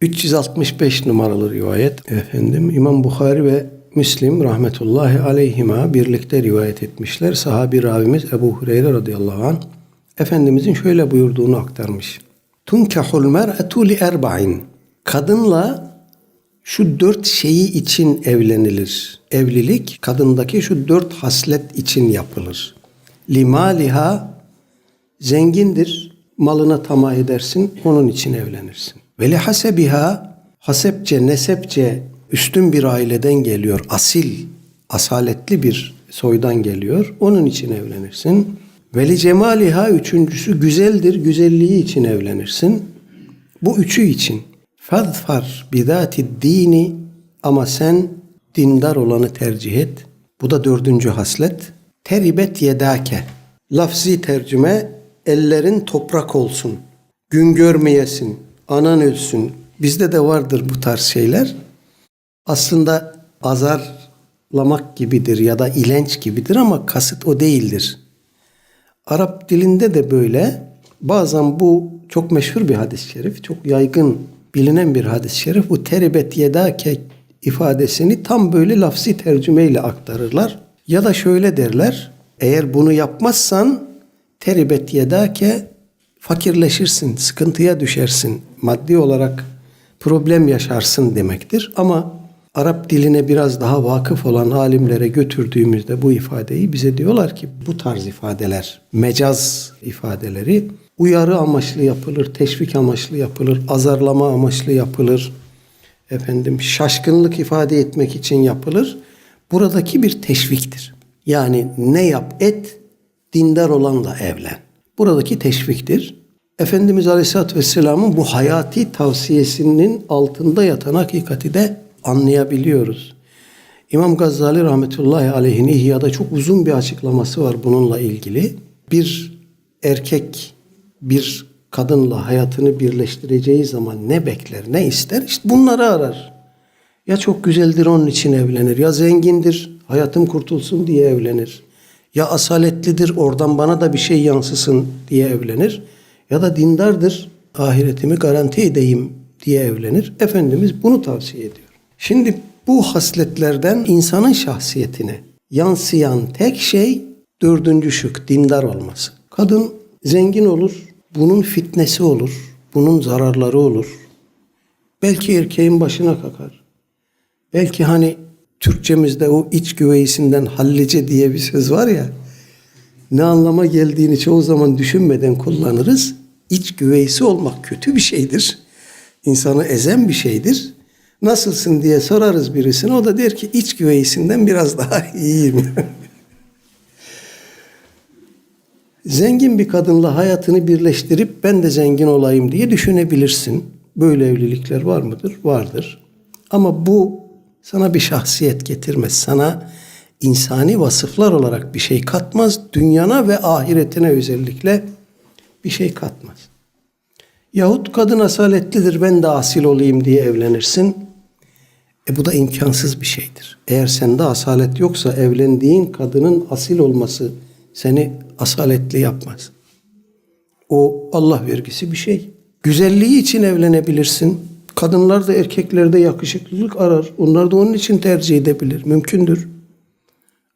365 numaralı rivayet efendim İmam Bukhari ve Müslim rahmetullahi aleyhima birlikte rivayet etmişler. Sahabi ravimiz Ebu Hureyre radıyallahu anh Efendimizin şöyle buyurduğunu aktarmış. Tunkahul mer'etu li erba'in. Kadınla şu dört şeyi için evlenilir. Evlilik kadındaki şu dört haslet için yapılır. Limaliha zengindir, malına tamah edersin, onun için evlenirsin. Ve hasebiha hasepçe, nesepçe üstün bir aileden geliyor, asil, asaletli bir soydan geliyor, onun için evlenirsin. Ve li cemaliha üçüncüsü güzeldir, güzelliği için evlenirsin. Bu üçü için. Fadfar bidati dini ama sen dindar olanı tercih et. Bu da dördüncü haslet. Teribet yedake. Lafzi tercüme ellerin toprak olsun. Gün görmeyesin. Anan ölsün. Bizde de vardır bu tarz şeyler. Aslında azarlamak gibidir ya da ilenç gibidir ama kasıt o değildir. Arap dilinde de böyle. Bazen bu çok meşhur bir hadis-i şerif, çok yaygın bilinen bir hadis-i şerif. Bu teribet yedake ifadesini tam böyle lafzi tercümeyle aktarırlar. Ya da şöyle derler. Eğer bunu yapmazsan teribet yedake fakirleşirsin, sıkıntıya düşersin. Maddi olarak problem yaşarsın demektir. Ama Arap diline biraz daha vakıf olan alimlere götürdüğümüzde bu ifadeyi bize diyorlar ki bu tarz ifadeler, mecaz ifadeleri uyarı amaçlı yapılır, teşvik amaçlı yapılır, azarlama amaçlı yapılır. Efendim şaşkınlık ifade etmek için yapılır. Buradaki bir teşviktir. Yani ne yap et, dindar olanla evlen. Buradaki teşviktir. Efendimiz Aleyhisselatü Vesselam'ın bu hayati tavsiyesinin altında yatan hakikati de anlayabiliyoruz. İmam Gazali rahmetullahi aleyhin İhya'da çok uzun bir açıklaması var bununla ilgili. Bir erkek bir kadınla hayatını birleştireceği zaman ne bekler, ne ister? İşte bunları arar. Ya çok güzeldir onun için evlenir, ya zengindir, hayatım kurtulsun diye evlenir. Ya asaletlidir, oradan bana da bir şey yansısın diye evlenir. Ya da dindardır, ahiretimi garanti edeyim diye evlenir. Efendimiz bunu tavsiye ediyor. Şimdi bu hasletlerden insanın şahsiyetine yansıyan tek şey dördüncü şık, dindar olması. Kadın zengin olur, bunun fitnesi olur, bunun zararları olur. Belki erkeğin başına kakar. Belki hani Türkçemizde o iç güveysinden hallice diye bir söz var ya, ne anlama geldiğini çoğu zaman düşünmeden kullanırız. İç güveysi olmak kötü bir şeydir. İnsanı ezen bir şeydir. Nasılsın diye sorarız birisine. O da der ki iç güveysinden biraz daha iyiyim. zengin bir kadınla hayatını birleştirip ben de zengin olayım diye düşünebilirsin. Böyle evlilikler var mıdır? Vardır. Ama bu sana bir şahsiyet getirmez. Sana insani vasıflar olarak bir şey katmaz. Dünyana ve ahiretine özellikle bir şey katmaz. Yahut kadın asaletlidir ben de asil olayım diye evlenirsin. E bu da imkansız bir şeydir. Eğer sende asalet yoksa evlendiğin kadının asil olması seni asaletli yapmaz. O Allah vergisi bir şey. Güzelliği için evlenebilirsin. Kadınlar da erkeklerde yakışıklılık arar. Onlar da onun için tercih edebilir. Mümkündür.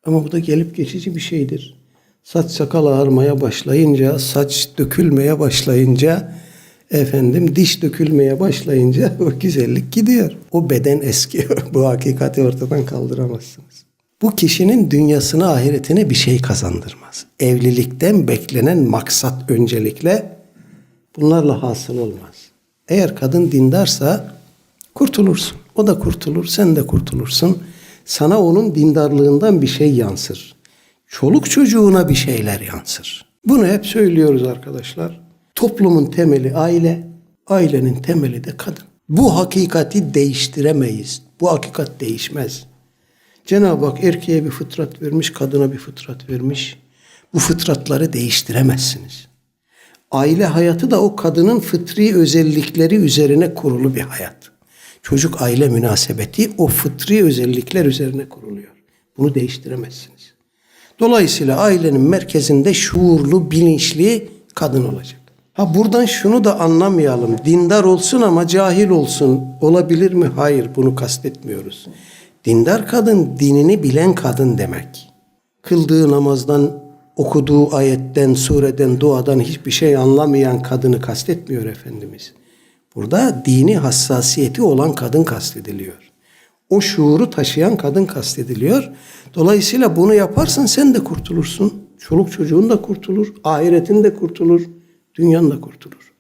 Ama bu da gelip geçici bir şeydir. Saç sakal ağarmaya başlayınca, saç dökülmeye başlayınca, efendim diş dökülmeye başlayınca o güzellik gidiyor. O beden eskiyor. bu hakikati ortadan kaldıramazsınız. Bu kişinin dünyasına, ahiretine bir şey kazandırmaz. Evlilikten beklenen maksat öncelikle bunlarla hasıl olmaz. Eğer kadın dindarsa kurtulursun. O da kurtulur, sen de kurtulursun. Sana onun dindarlığından bir şey yansır. Çoluk çocuğuna bir şeyler yansır. Bunu hep söylüyoruz arkadaşlar. Toplumun temeli aile, ailenin temeli de kadın. Bu hakikati değiştiremeyiz. Bu hakikat değişmez. Cenab-ı Hak erkeğe bir fıtrat vermiş, kadına bir fıtrat vermiş. Bu fıtratları değiştiremezsiniz. Aile hayatı da o kadının fıtri özellikleri üzerine kurulu bir hayat. Çocuk aile münasebeti o fıtri özellikler üzerine kuruluyor. Bunu değiştiremezsiniz. Dolayısıyla ailenin merkezinde şuurlu, bilinçli kadın olacak. Ha buradan şunu da anlamayalım. Dindar olsun ama cahil olsun. Olabilir mi? Hayır bunu kastetmiyoruz. Dindar kadın dinini bilen kadın demek. Kıldığı namazdan, okuduğu ayetten, sureden, duadan hiçbir şey anlamayan kadını kastetmiyor Efendimiz. Burada dini hassasiyeti olan kadın kastediliyor. O şuuru taşıyan kadın kastediliyor. Dolayısıyla bunu yaparsan sen de kurtulursun. Çoluk çocuğun da kurtulur, ahiretin de kurtulur, dünyan da kurtulur.